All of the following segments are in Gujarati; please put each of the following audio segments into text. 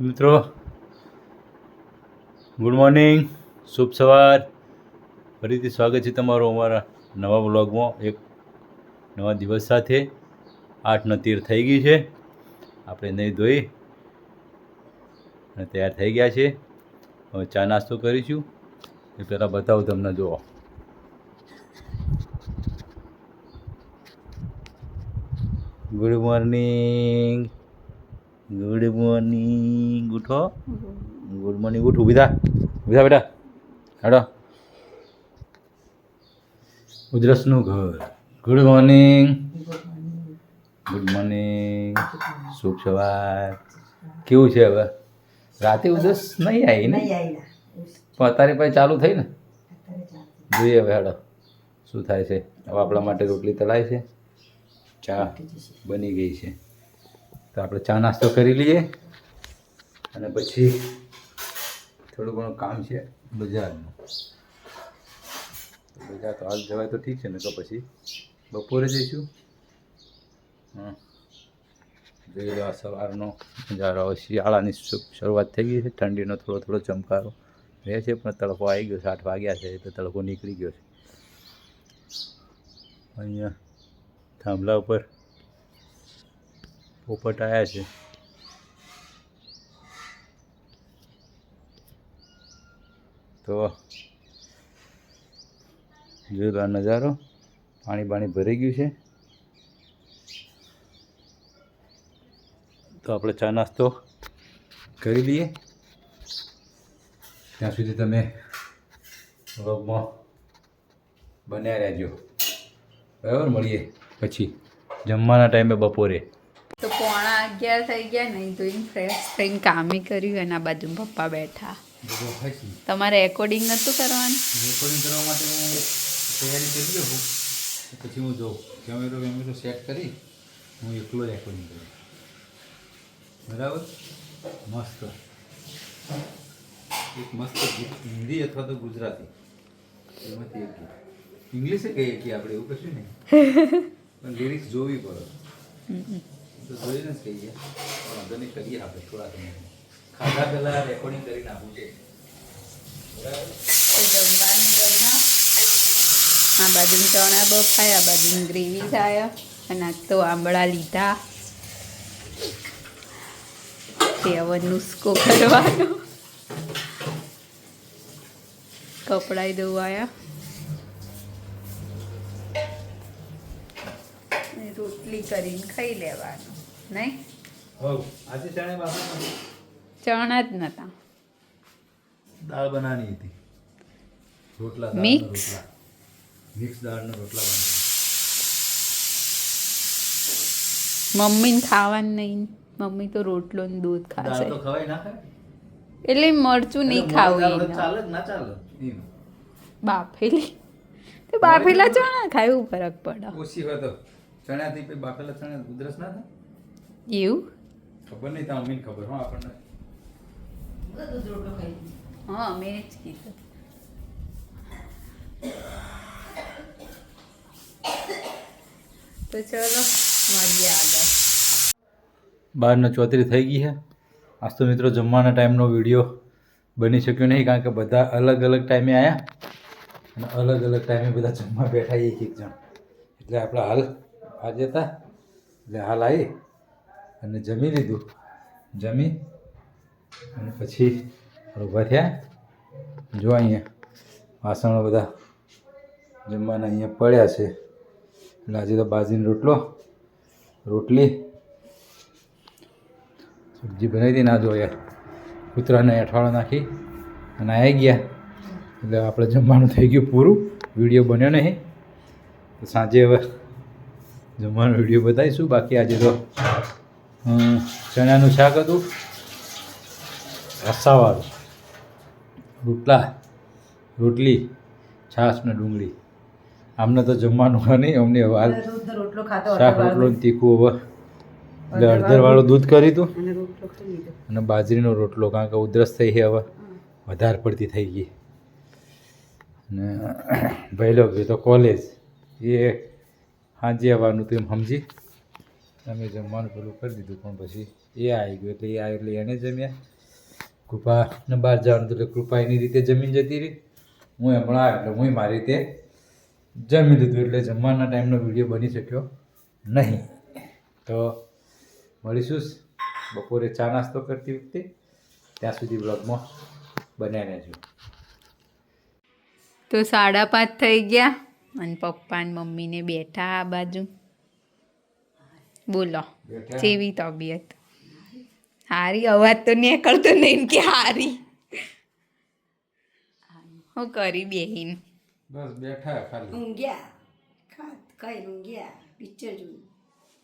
મિત્રો ગુડ મોર્નિંગ શુભ સવાર. ફરીથી સ્વાગત છે તમારું અમારા નવા બ્લોગમાં એક નવા દિવસ સાથે આઠનો તીર થઈ ગઈ છે. આપણે નહીં ધોઈ અને તૈયાર થઈ ગયા છે. હવે ચા નાસ્તો કરીશું. એ પહેલાં બતાવું તમને, જુઓ. ગુડ મોર્નિંગ ગુડ મોર્નિંગ ઉઠો ગુડ મોર્નિંગ ઉઠ ઊભી થા ઊભી થા બેટા હેડો. ઉધરસનું ઘર. ગુડ મોર્નિંગ ગુડ મોર્નિંગ શુભ સવાર. કેવું છે હવે? રાતે ઉધરસ નહીં આવી ને? પણ અત્યારે પછી ચાલુ થઈ ને? જોઈએ હવે હેડો. શું થાય છે? હવે આપણા માટે રોટલી તળાય છે? ચા બની ગઈ છે. તો આપણે ચા નાસ્તો કરી લઈએ. અને પછી થોડું ઘણું કામ છે બજારનું. બજાર તો હાલ જવાય તો ઠીક છે ને તો પછી બપોરે જઈશું. હા જોઈ લો આ સવારનો નજારો. શિયાળાની શરૂઆત થઈ ગઈ છે. ઠંડીનો થોડો થોડો ચમકારો રહે છે, પણ તડકો આવી ગયો આઠ વાગ્યા છે તો તડકો નીકળી ગયો છે. અહીંયા થાંભલા ઉપર પોપટ આવ્યા છે. તો જોઈ લો આ નજારો. પાણી બાણી ભરાઈ ગયું છે. તો આપણે ચા નાસ્તો કરી લઈએ. ત્યાં સુધી તમે વ્લોગમાં બન્યા રહેજો. બરાબર? મળીએ પછી. જમવાના ટાઈમે બપોરે. તો પોણા અગિયાર થઈ ગયા નહીં ધોઈને ફ્રેશ થઈને કામે કર્યું એના બાજુ પપ્પા બેઠા. તમારે રેકોર્ડિંગ નહોતું કરવાનું? રેકોર્ડિંગ કરવા માટે હું તૈયારી કરી લઉં પછી હું જોઉં કેમેરો વેમેરો સેટ કરી હું એકલો રેકોર્ડિંગ કરું. બરાબર? મસ્ત. એક મસ્ત ગીત હિન્દી અથવા તો ગુજરાતી. એમાંથી એક ગીત. ઇંગ્લિશે કહીએ કે આપણે એવું કશું નહીં. પણ લિરિક્સ જોવી પડે. તો જોઈને જ કહીએ. પણ વાંધો કરીએ આપણે થોડા તમે ખાધા પહેલાં રેકોર્ડિંગ કરી નાખવું છે. આ બાજુ ચણા બફાય આ બાજુ ગ્રેવી થાય અને તો આંબળા લીધા. તે હવે નુસ્કો કરવાનો. કપડાય ધોવાયા. રોટલી કરીને ખાઈ લેવાનું. નહીં? ચણે જ નતા. દાળ બનાવવાની હતી. રોટલા દાળના મિક્સ દાળના રોટલા બનાવવાના. મમ્મીને ખાવાનું નહીં. મમ્મી તો રોટલો ને દૂધ ખાશે તો ખવાય ના ખાય એટલે મરચું નહીં ખાવું. ચાલે ના ચાલે. બાફેલી. તો બાફેલા ચણા ખાય ફરક પડે. ઓછી હોય તો. ચણાથી બાફેલા ચણા ઉધરસ ના થાય? એવું ખબર નહીં તાર અમીન ખબર. હો આપણને. હા મેં જ કીધું. તો ચલો મળીએ આગળ. બારને ચોત્રી થઈ ગઈ છે આજ તો મિત્રો જમવાના ટાઈમનો વીડિયો બની શક્યો નહીં કારણ કે બધા અલગ અલગ ટાઈમે આવ્યા અને અલગ અલગ ટાઈમે બધા જમવા બેઠા એક એક જણ. એટલે આપણે હાલ આજે હતા. એટલે હાલ આવી અને જમી લીધું. જમી અને પછી ઊભા થયા. જો અહીંયા વાસણો બધા જમવાના અહીંયા પડ્યા છે. એટલે આજે તો બાજરીનો રોટલો, રોટલી, સબ્જી બનાવી હતી ના જો યાર કૂતરાને અઠવાડો નાખી અને આવી ગયા. એટલે આપણે જમવાનું થઈ ગયું પૂરું. વીડિયો બન્યો નહીં. સાંજે હવે જમવાનો વીડિયો બતાવીશું. બાકી આજે તો ચણાનું શાક હતું? રસાવાળું. રોટલા રોટલી છાશ ને ડુંગળી. આમને તો જમવાનું હોય નહીં અમને હાલ શાક રોટલો તીખું હવે. એટલે અડધરવાળું દૂધ કર્યું હતું અને બાજરીનો રોટલો કારણ કે ઉધરસ થઈ છે હવે. વધારે પડતી થઈ ગઈ. અને ભાઈ ગયો તો કોલેજ એ સાંજે આવવાનું તું એમ સમજી? અમે જમવાનું પેલું કરી દીધું, પણ પછી એ આવી ગયું એટલે એ આવ્યું એટલે એને જમ્યા. કૃપાને બહાર જવાનું એટલે કૃપા એની રીતે જમીન જતી રહી. હું હમણાં આવ્યો એટલે હું મારી રીતે જમી લીધું એટલે જમવાના ટાઈમનો વીડિયો બની શક્યો નહીં. તો મળીશું. બપોરે ચા નાસ્તો કરતી વખતે. ત્યાં સુધી બ્લોગમાં બન્યા રહેજો. તો સાડા પાંચ થઈ ગયા અને પપ્પા અને મમ્મીને બેઠા આ બાજુ. બોલો જેવી તબિયત? હારી અવાજ તો નીકળતો નહીં કે હારી. હું કરી બેહીન? બસ બેઠા ખાલી. ઊંઘ્યા ખાત કઈ ઊંઘ્યા પિક્ચર જોયું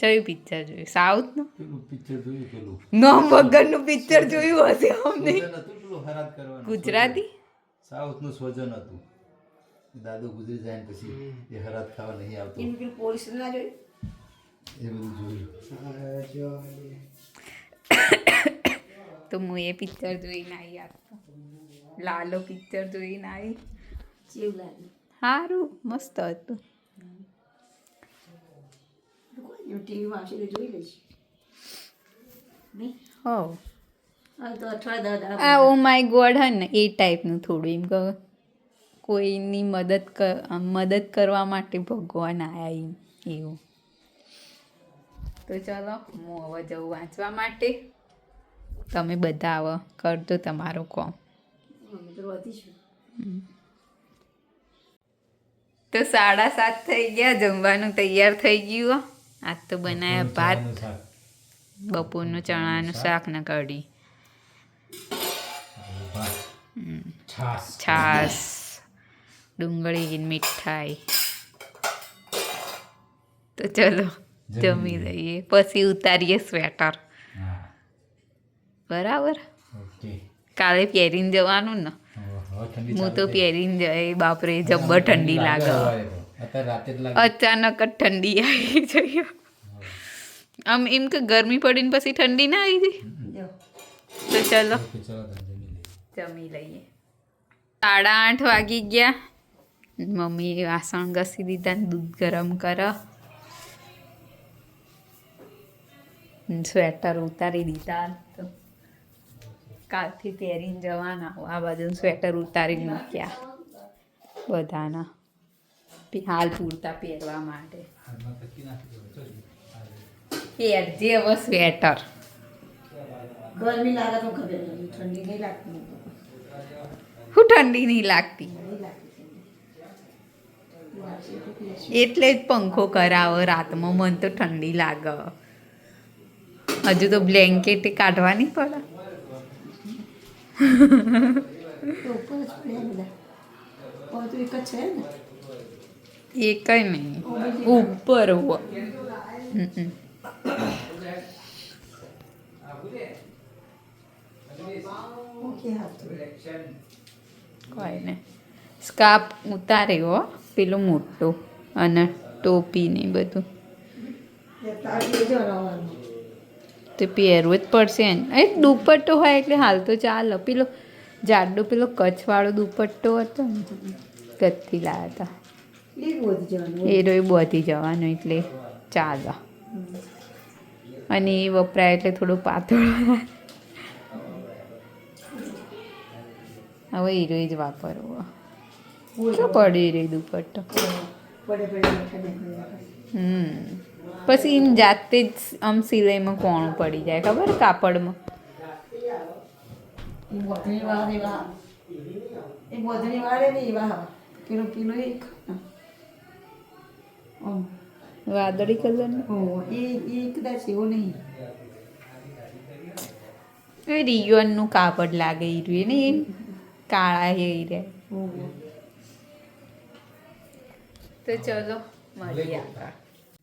કયું પિક્ચર જોયું? સાઉથનું નું? પિક્ચર જોયું પેલું? નોમ વગરનું પિક્ચર જોયું હશે અમને. ગુજરાતી હતું નું ગુજરાતી? સાઉથનું સ્વજન હતું. દાદુ ગુજરી જાય પછી એ હરાત ખાવા નહીં આવતું. પોલીસ ના જોયું? એ બધું જોયું. તો હું એ પિક્ચર જોઈને આવી આપતો લાલો પિક્ચર જોઈને આવી લાગ્યું? સારું મસ્ત હતું. ટીવીમાં આવશે તો જોઈ લઈશ. હો. ઓ માય ગોડ હે ને એ ટાઈપનું થોડું એમ કહો. કોઈની મદદ કર આમ મદદ કરવા માટે ભગવાન આયા એમ એવું. તો ચલો હું હવે જઉં વાંચવા માટે. તમે બધા આવો કરજો તમારું કોમ. તો સાડા સાત થઈ ગયા જમવાનું તૈયાર થઈ ગયું હો. આજ તો બનાવ્યા ભાત. બપોરનું ચણાનું શાક. ને કઢી. છાસ. ડુંગળી મીઠાઈ. તો ચલો જમી લઈએ. પછી ઉતારીએ સ્વેટર. બરાબર? કાલે પહેરીને જવાનું ને. હું તો પહેરીને જાય બાપરે જબ્બર ઠંડી લાગે અત્યારે રાતે જ લાગે. અચાનક જ ઠંડી આવી જઈ આમ એમ કે ગરમી પડીને પછી ઠંડી ના આવી જઈ જો. તો ચલો. જમી લઈએ. જમી લઈએ. સાડા આઠ વાગી ગયા. મમ્મીએ વાસણ ઘસી દીધા ને દૂધ ગરમ કર. સ્વેટર ઉતારી દીધા. તો કાલથી પહેરીને જવાના આ બાજુ સ્વેટર ઉતારી મૂક્યા. બધાના. હાલ પૂરતા પહેરવા માટે. પહેરજે હવે સ્વેટર. ગરમી લાગે તો ખબર ઠંડી નહીં લાગતી. હું ઠંડી નહીં લાગતી. એટલે જ પંખો કરાવો રાતમાં મન તો ઠંડી લાગે. હજુ તો બ્લેન્કેટ કાઢવાની પડે એ કઈ નહીં. ઉપર કોઈ ને સ્કાર્ફ હો, પેલું મોટું અને ટોપી ને બધું. તે પહેરવું જ પડશે એને એ દુપટ્ટો હોય એટલે હાલ તો ચાલે પેલો જાડો પેલો કચ્છવાળો દુપટ્ટો હતો ને કચ્છથી લાવ્યા હતા એ રોય બોધી જવાનો એટલે ચાલો. અને એ વપરાય એટલે થોડું પાતળું. હવે હીરો જ વાપરવો. શું પડી રહી દુપટ્ટો હમ. પછી એમ જાતે જ આમ સિલાઈમાં કોણું પડી જાય ખબર? કાપડમાં. વાદળી કલરનું ઓ એ રિયોનનું કાપડ લાગે એ રહ્યું ને એ કાળા એ રે તો ચલો મળીએ. આગળ